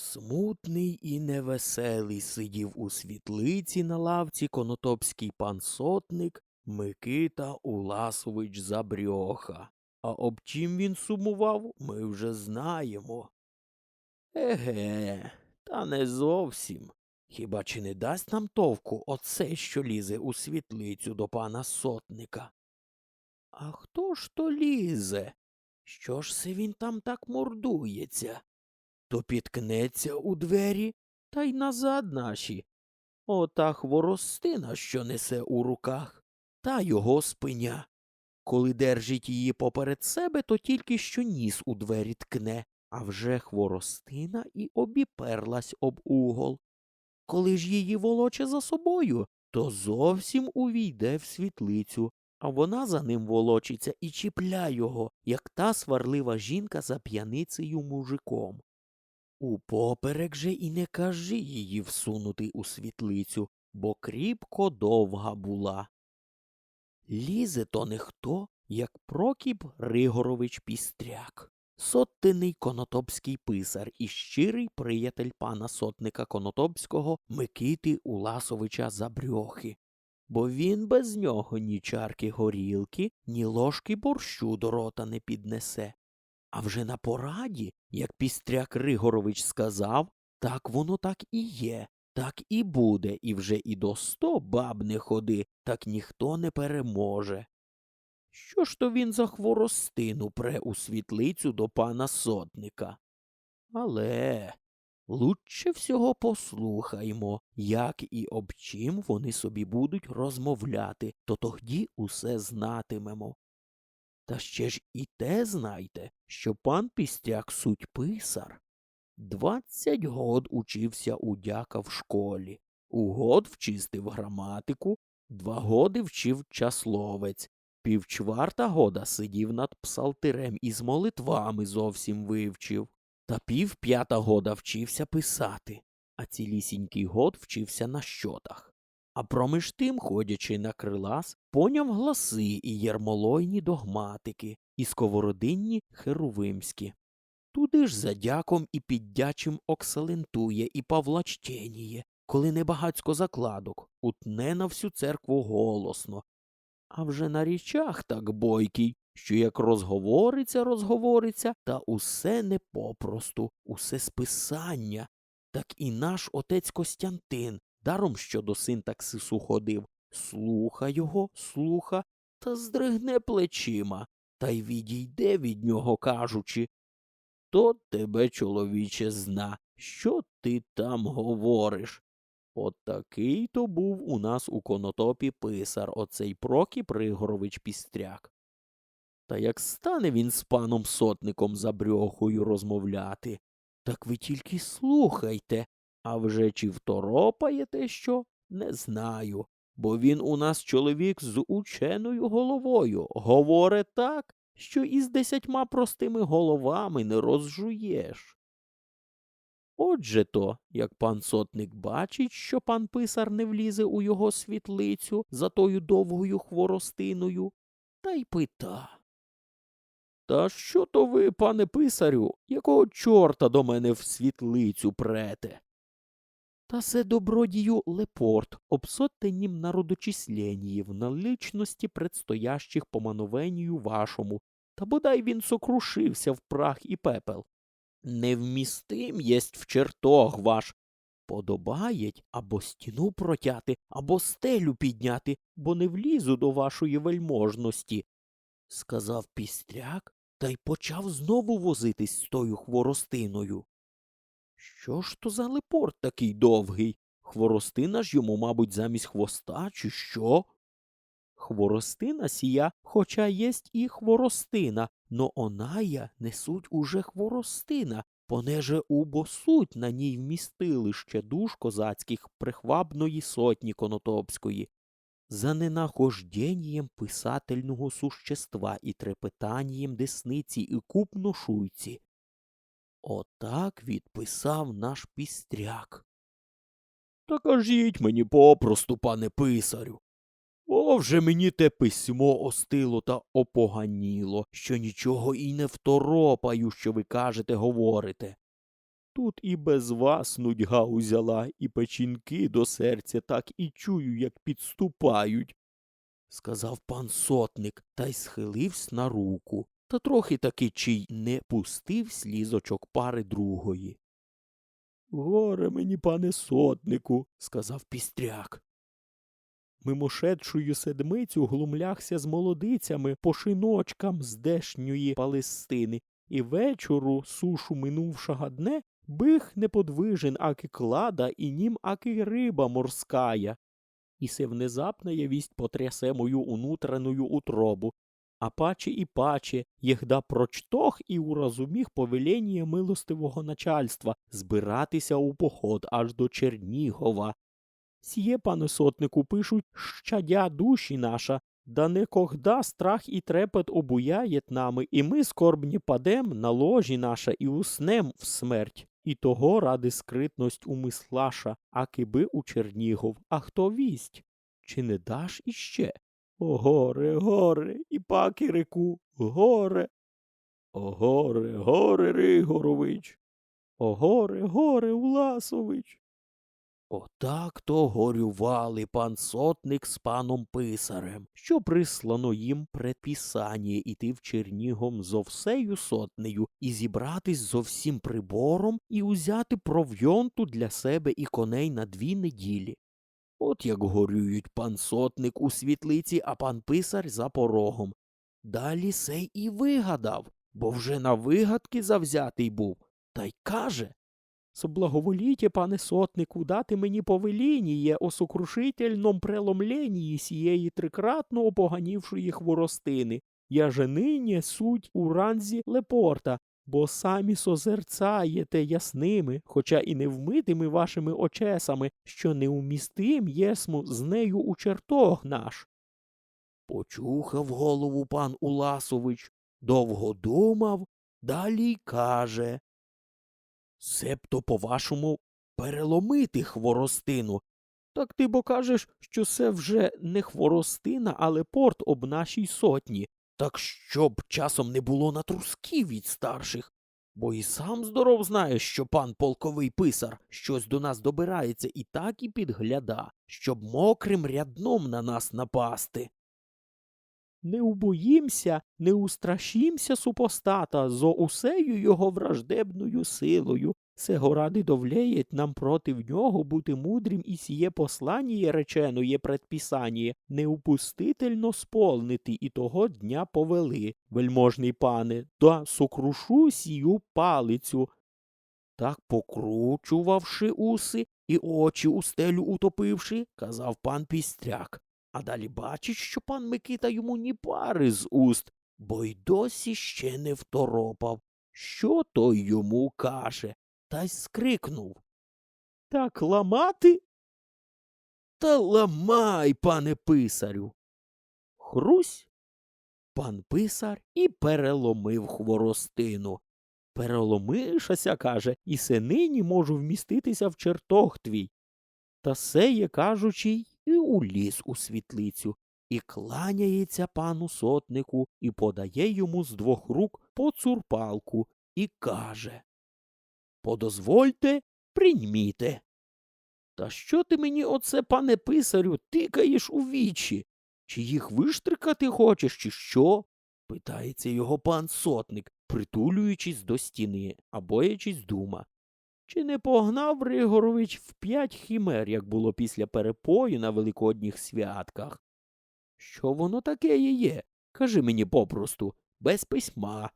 Смутний і невеселий сидів у світлиці на лавці конотопський пан сотник Микита Уласович Забрьоха. А об чим він сумував, ми вже знаємо. Еге, та не зовсім. Хіба чи не дасть нам товку оце, що лізе у світлицю до пана сотника? А хто ж то лізе? Що ж це він там так мордується? То підкнеться у двері та й назад наші. Ота хворостина, що несе у руках, та його спиня. Коли держить її поперед себе, то тільки що ніс у двері ткне, а вже хворостина і обіперлась об угол. Коли ж її волоче за собою, то зовсім увійде в світлицю, а вона за ним волочиться і чіпля його, як та сварлива жінка за п'яницею мужиком. Упоперек же і не кажи її всунути у світлицю, бо кріпко довга була. Лізе то не хто, як Прокіп Ригорович Пістряк, соттений конотопський писар і щирий приятель пана сотника Конотопського Микити Уласовича Забрьохи. Бо він без нього ні чарки горілки, ні ложки борщу до рота не піднесе. А вже на пораді, як Пістряк Ригорович сказав, так воно так і є, так і буде, і вже і до сто баб не ходи, так ніхто не переможе. Що ж то він за хворостину пре у світлицю до пана сотника? Але лучше всього послухаймо, як і об чим вони собі будуть розмовляти, то тоді усе знатимемо. Та ще ж і те знайте, що пан Пістяк суть писар. Двадцять год учився у дяка в школі, у год вчистив граматику, два годи вчив часловець, півчварта года сидів над псалтирем і з молитвами зовсім вивчив, та пів п'ята года вчився писати, а цілісінький год вчився на щотах. А проміж тим, ходячи на крилас, поняв гласи і єрмолойні догматики, і сковородинні херувимські. Туди ж за дяком і піддячим оксалентує і павлачтєніє, коли небагацько закладок, утне на всю церкву голосно. А вже на річах так бойкий, що як розговориться, розговориться, та усе не попросту, усе списання. Так і наш отець Костянтин, даром що до синтаксису ходив, слуха його, слуха, та здригне плечима, та й відійде від нього, кажучи то тебе, чоловіче, зна, що ти там говориш. От такий то був у нас у конотопі писар, оцей Прокіп Ригорович Пістряк. Та як стане він з паном сотником за брьохою розмовляти, так ви тільки слухайте, а вже чи второпаєте що, не знаю, бо він у нас чоловік з ученою головою, говоре так, що із десятьма простими головами не розжуєш. Отже то, як пан сотник бачить, що пан писар не влізе у його світлицю за тою довгою хворостиною, та й пита. Та що то ви, пане писарю, якого чорта до мене в світлицю прете? Та се добродію Лепорт, обсотенім народочисленії в наличності предстоящих помановенію вашому, та бодай він сокрушився в прах і пепел. Невмістим єсть в чертог ваш. Подобаєть або стіну протяти, або стелю підняти, бо не влізу до вашої вельможності, сказав пістряк та й почав знову возитись з тою хворостиною. Що ж то за лепорт такий довгий? Хворостина ж йому, мабуть, замість хвоста, чи що? Хворостина сія, хоча єсть і хворостина, но оная несуть уже хворостина, понеже убо суть на ній вмістилище душ козацьких прихвабної сотні конотопської, за ненахожденням писательного существа і трепетанням десниці і купно шуйці. Отак відписав наш пістряк. Та кажіть мені попросту, пане писарю. О, вже мені те письмо остило та опоганіло, що нічого і не второпаю, що ви кажете, говорите. Тут і без вас нудьга узяла, і печінки до серця так і чую, як підступають. Сказав пан сотник та й схиливсь на руку, та трохи таки чий не пустив слізочок пари другої. Горе мені, пане сотнику, сказав пістряк. Мимошедшую седмицю глумлягся з молодицями по шиночкам здешньої Палестини, і вечору, сушу минувшого дне, бих неподвижен, аки клада, і нім аки риба морская. І се внезапная вість потрясе мою унутреную утробу, а паче і паче, єгда прочтох і уразуміх повеління милостивого начальства збиратися у поход аж до Чернігова. Сіє, пане сотнику, пишуть, щадя душі наша, да не когда страх і трепет обуяєт нами, і ми скорбні падем на ложі наша і уснем в смерть. І того ради скритность умислаша, а киби у Чернігов, а хто вість? Чи не даш іще? Горе, горе, і паки реку, горе. О, горе, горе, Ригорович. О, горе, горе, Уласович. Отак то горювали пан сотник з паном писарем, що прислано їм предписання іти в Чернігом зо всею сотнею і зібратись зо всім прибором і узяти провйонту для себе і коней на дві неділі. От як горюють пан сотник у світлиці, а пан писар за порогом. Далі сей і вигадав, бо вже на вигадки завзятий був, та й каже Соблаговоліте, пане сотнику, дати мені повелінніє о сокрушительном преломленії сієї трикратно опоганівшої хворостини. Я же нині суть у ранзі лепорта, бо самі созерцаєте ясними, хоча і невмитими вашими очесами, що неумістим єсму з нею у чертог наш. Почухав голову пан Уласович, довго думав, далі й каже Себто, по-вашому, переломити хворостину. Так ти бо кажеш, що це вже не хворостина, але порт об нашій сотні, так щоб часом не було на трусків від старших. Бо і сам здоров знаєш, що пан полковий писар щось до нас добирається і так і підгляда, щоб мокрим рядном на нас напасти. Не убоїмся, не устрашімся супостата зо усею його враждебною силою. Сего ради довлеєть нам проти нього бути мудрим і сіє послання реченоє предписання, неупустительно сполнити і того дня повели, вельможний пане, да сокрушу сію палицю. Так покручувавши уси і очі у стелю утопивши, казав пан пістряк. А далі бачить, що пан Микита йому ні пари з уст, бо й досі ще не второпав. Що той йому каже? Та й скрикнув. Так ламати? Та ламай, пане писарю. Хрусь. Пан писар і переломив хворостину. Переломишася, каже, і се нині можу вміститися в чертог твій. Та сеє, кажучи, і уліз у світлицю, і кланяється пану сотнику, і подає йому з двох рук по цурпалку, і каже Подозвольте, прийміте. Та що ти мені оце, пане писарю, тикаєш у вічі? Чи їх виштрикати хочеш, чи що? питається його пан сотник, притулюючись до стіни, а боячись дума. Чи не погнав Григорович в п'ять хімер, як було після перепою на великодніх святках? Що воно таке є? Кажи мені попросту, без письма.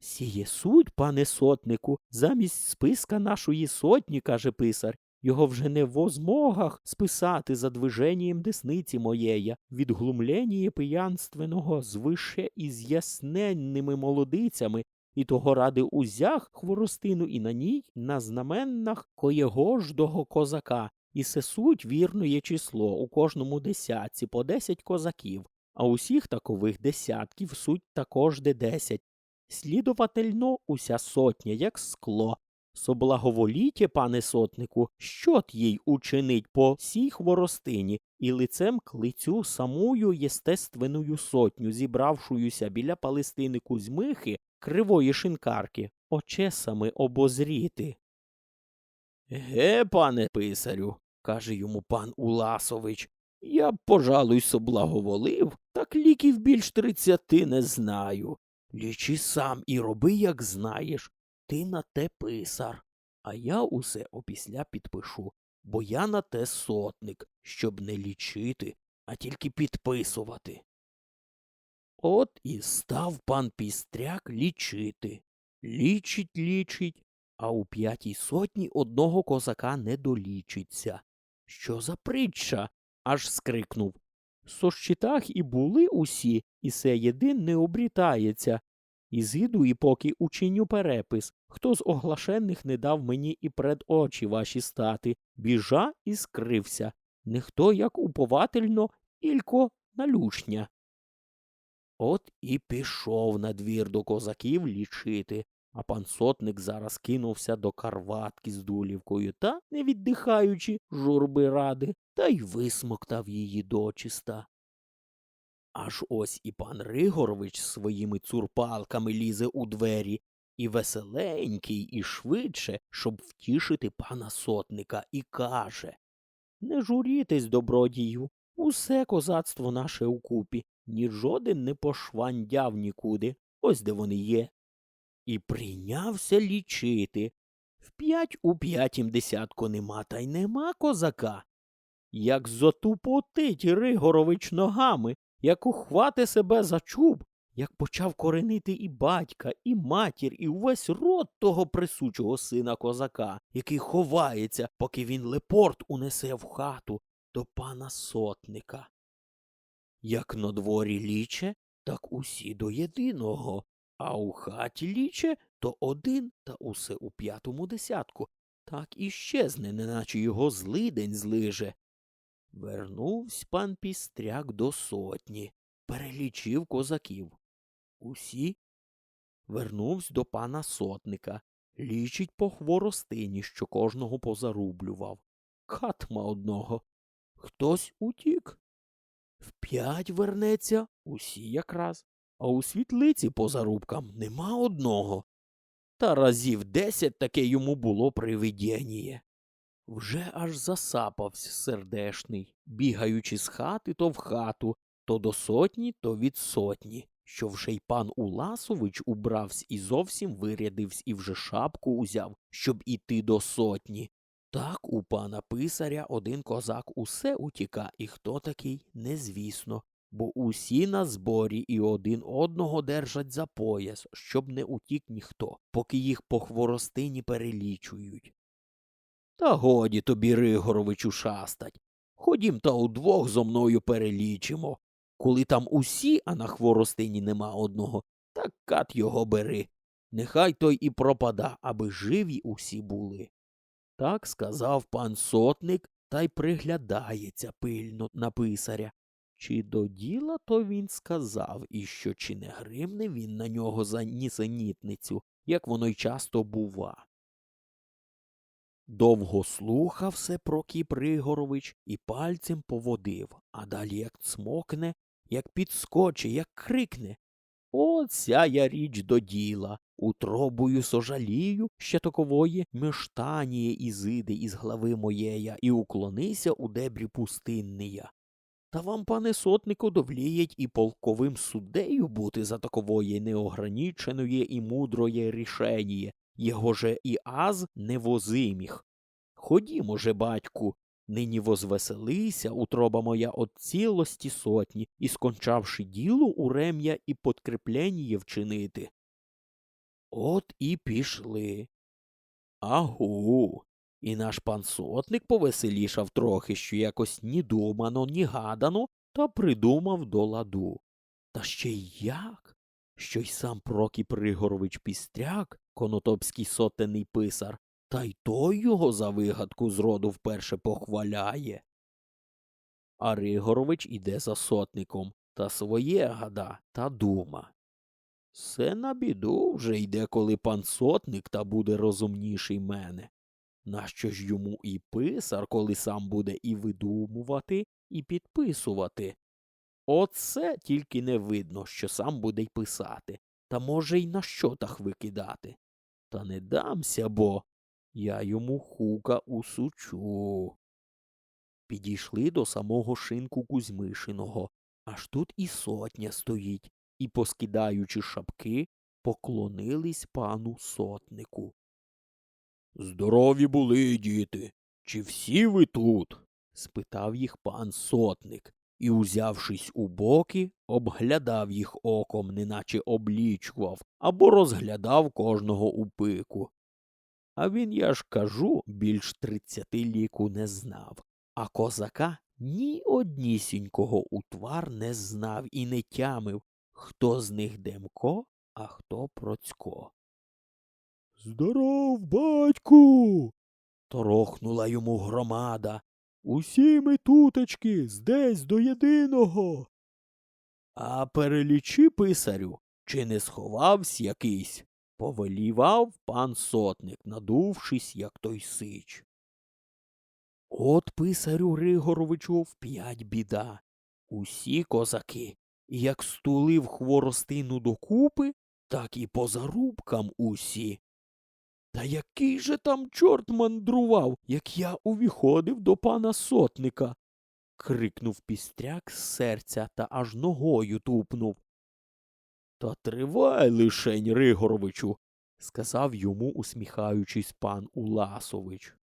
Сіє суть, пане сотнику, замість списка нашої сотні, каже писар, його вже не в озмогах списати за движенням десниці моєя, від глумлення пиянственного звише із ясненними молодицями, і того ради узяг хворостину і на ній на знаменнах коєгождого козака, і се суть вірно число у кожному десятці по десять козаків, а усіх такових десятків суть також де десять. Слідовательно уся сотня, як скло. Соблаговоліте, пане сотнику, що т їй учинить по сій хворостині, і лицем к лицю самую єстественную сотню, зібравшуюся біля Палестини Кузьмихи, кривої шинкарки, очесами обозріти. Ге, пане писарю, каже йому пан Уласович, я б, пожалуй, соблаговолив, так ліків більш тридцяти не знаю. Лічи сам і роби, як знаєш. Ти на те писар. А я усе опісля підпишу, бо я на те сотник, щоб не лічити, а тільки підписувати. От і став пан Пістряк лічити. Лічить, лічить, а у п'ятій сотні одного козака не долічиться. Що за притча? аж скрикнув. Со щитах і були усі, і се єдин не обрітається. І зіду і поки учиню перепис, хто з оглашених не дав мені і пред очі ваші стати, біжа і скрився. Ніхто як уповательно, ілько налюшня. От і пішов на двір до козаків лічити, а пан сотник зараз кинувся до карватки з дулівкою та, не віддихаючи, журби ради, та й висмоктав її дочиста. Аж ось і пан Ригорович своїми цурпалками лізе у двері, і веселенький, і швидше, щоб втішити пана сотника, і каже Не журітесь, добродію, усе козацтво наше укупі, ні жоден не пошвандяв нікуди, ось де вони є. І прийнявся лічити. В п'ять у п'ятім десятку нема, та й нема козака. Як зотупотить Ригорович ногами, як ухвати себе за чуб, як почав коренити і батька, і матір, і увесь род того присучого сина козака, який ховається, поки він лепорт унесе в хату до пана сотника. Як на дворі ліче, так усі до єдиного, а у хаті ліче то один та усе у п'ятому десятку. Так і щезне, неначе його злидень злиже. Вернувсь пан пістряк до сотні, перелічив козаків. Усі вернувсь до пана сотника, лічить по хворостині, що кожного позарублював. Катма одного. Хтось утік. В п'ять вернеться усі якраз, а у світлиці по зарубкам нема одного. Та разів десять таке йому було привидєніє. Вже аж засапався сердешний, бігаючи з хати то в хату, то до сотні, то від сотні, що вже й пан Уласович убравсь і зовсім вирядивсь і вже шапку узяв, щоб іти до сотні. Так у пана писаря один козак усе утіка, і хто такий, незвісно, бо усі на зборі і один одного держать за пояс, щоб не утік ніхто, поки їх по хворостині перелічують. Та годі тобі, Ригоровичу, шастать. Ходім та удвох зо мною перелічимо. Коли там усі, а на хворостині нема одного, так кат його бери. Нехай той і пропада, аби живі усі були. Так сказав пан сотник та й приглядається пильно на писаря. Чи до діла то він сказав, і що чи не гримне він на нього за нісенітницю, як воно й часто бува. Довго слухав все Прокіп Ригорович і пальцем поводив, а далі як цмокне, як підскоче, як крикне. Оця я річ до діла. Утробую сожалію ще такової мештаніє ізиди із глави моєя, і уклонися у дебрі пустинния. Та вам, пане сотнику, довліять і полковим суддею бути за такової неограниченої і мудрої рішеніє, його же і аз невозиміх. Ходімо же, батьку, нині возвеселися, утроба моя от цілості сотні, і скончавши діло у рем'я і подкрепленіє вчинити. От і пішли. Агу. І наш пан сотник повеселішав трохи, що якось ні думано, ні гадано, та придумав до ладу. Та ще й як? Що й сам Прокіп Ригорович Пістряк, конотопський сотенний писар, та й той його за вигадку зроду вперше похваляє. А Ригорович іде за сотником та своє гада та дума. Все на біду вже йде, коли пан сотник та буде розумніший мене. Нащо ж йому і писар, коли сам буде і видумувати, і підписувати? Оце тільки не видно, що сам буде й писати, та може й на щотах викидати. Та не дамся, бо я йому хука усучу. Підійшли до самого шинку Кузьмишиного, аж тут і сотня стоїть, і, поскидаючи шапки, поклонились пану сотнику. Здорові були, діти. Чи всі ви тут? спитав їх пан сотник і, узявшись у боки, обглядав їх оком, неначе облічував, або розглядав кожного у пику. А він, я ж кажу, більш тридцяти ліку не знав, а козака ні однісінького утвар не знав і не тямив, хто з них Демко, а хто Процько. Здоров, батьку. торохнула йому громада. Усі ми тутечки, здесь до єдиного. А перелічи, писарю, чи не сховавсь якийсь? повелівав пан сотник, надувшись, як той сич. От писарю Григоровичу вп'ять біда. Усі козаки, як стулив хворостину докупи, так і по зарубкам усі. Та який же там чорт мандрував, як я увіходив до пана сотника. крикнув пістряк з серця та аж ногою тупнув. Та тривай лишень, Ригоровичу, сказав йому, усміхаючись пан Уласович.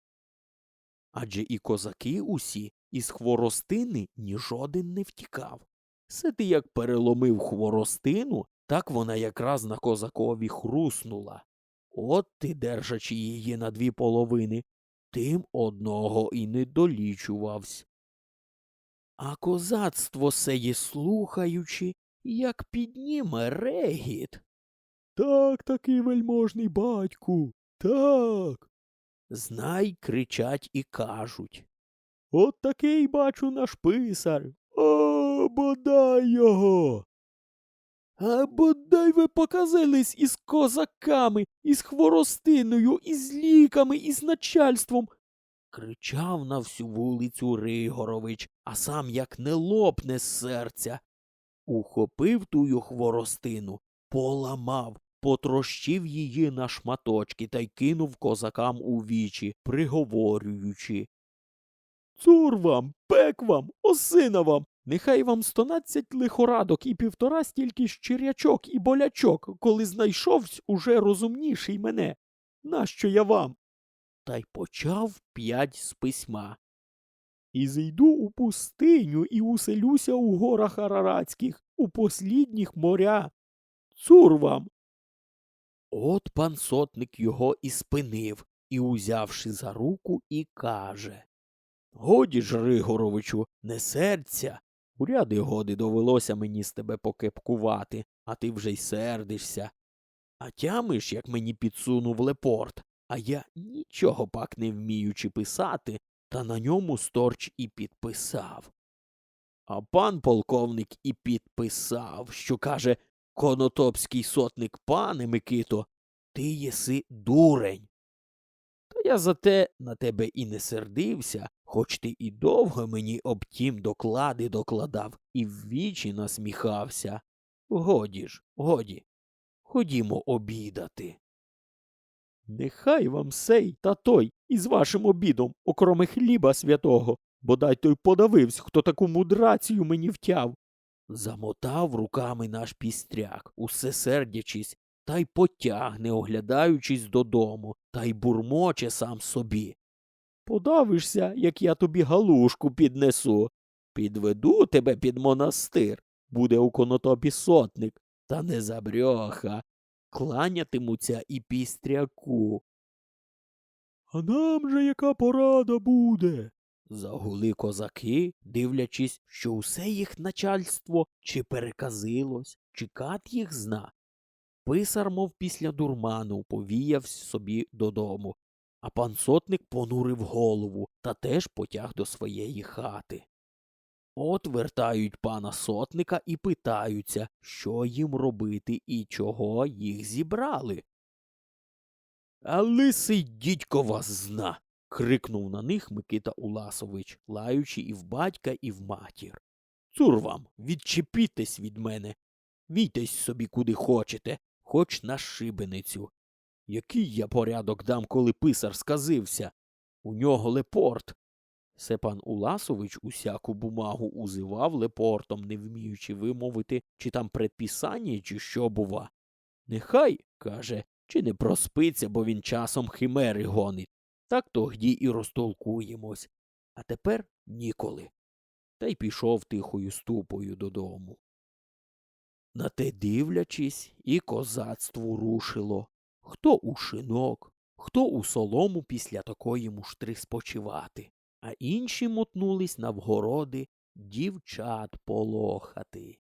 Адже і козаки усі із хворостини ні жоден не втікав. Се ти як переломив хворостину, так вона якраз на козакові хруснула. От ти, держачи її на дві половини, тим одного і не долічувавсь. А козацтво сеє слухаючи, як підніме регіт. Так таки, вельможний батьку, так. Знай, кричать і кажуть. От такий, бачу, наш писар. О, бодай його. А бодай ви показались із козаками, із хворостиною, із ліками, із начальством. Кричав на всю вулицю Ригорович, а сам як не лопне з серця. Ухопив тую хворостину, поламав, потрощив її на шматочки та й кинув козакам у вічі, приговорюючи. Цур вам, пек вам, осина вам, нехай вам стонадцять лихорадок і півтора стільки щирячок і болячок, коли знайшовсь уже розумніший мене. Нащо я вам? Та й почав п'ять з письма. І зайду у пустиню і уселюся у горах Араратських, у послідніх моря. Цур вам. От пан сотник його і спинив, і, узявши за руку, і каже Годі ж, Ригоровичу, не серця. У ряди годи довелося мені з тебе покепкувати, а ти вже й сердишся. А тямиш, як мені підсунув лепорт, а я нічого пак не вміючи писати, та на ньому сторч і підписав. А пан полковник і підписав, що каже Конотопський сотник пане Микито, ти єси дурень. Та я за те на тебе і не сердився, хоч ти і довго мені об тім доклади докладав і ввічі насміхався. Годі ж, годі. Ходімо обідати. Нехай вам сей та той із вашим обідом, окроме хліба святого, бодай той подавивсь, хто таку мудрацію мені втяв. Замотав руками наш пістряк, усе сердячись, та й потягне, оглядаючись додому, та й бурмоче сам собі. Подавишся, як я тобі галушку піднесу. Підведу тебе під монастир. Буде у конотопі сотник, та не забрьоха. Кланятимуться і пістряку. А нам же яка порада буде? Загули козаки, дивлячись, що усе їх начальство чи переказилось, чи кат їх зна. Писар, мов після дурману, повіяв собі додому, а пан сотник понурив голову та теж потяг до своєї хати. От вертають пана сотника і питаються, що їм робити і чого їх зібрали. А лисий дідько вас зна. крикнув на них Микита Уласович, лаючи і в батька, і в матір. Цур вам, відчепітесь від мене. Війтесь собі куди хочете, хоч на шибеницю. Який я порядок дам, коли писар сказився? У нього лепорт. Сепан Уласович усяку бумагу узивав лепортом, не вміючи вимовити, чи там предписання, чи що бува. Нехай, каже, чи не проспиться, бо він часом химери гонить. Так тогді і розтолкуємось. А тепер ніколи. Та й пішов тихою ступою додому. На те дивлячись, і козацтву рушило. Хто у шинок, хто у солому після такої муштри спочивати, а інші мотнулись на вгороди дівчат полохати.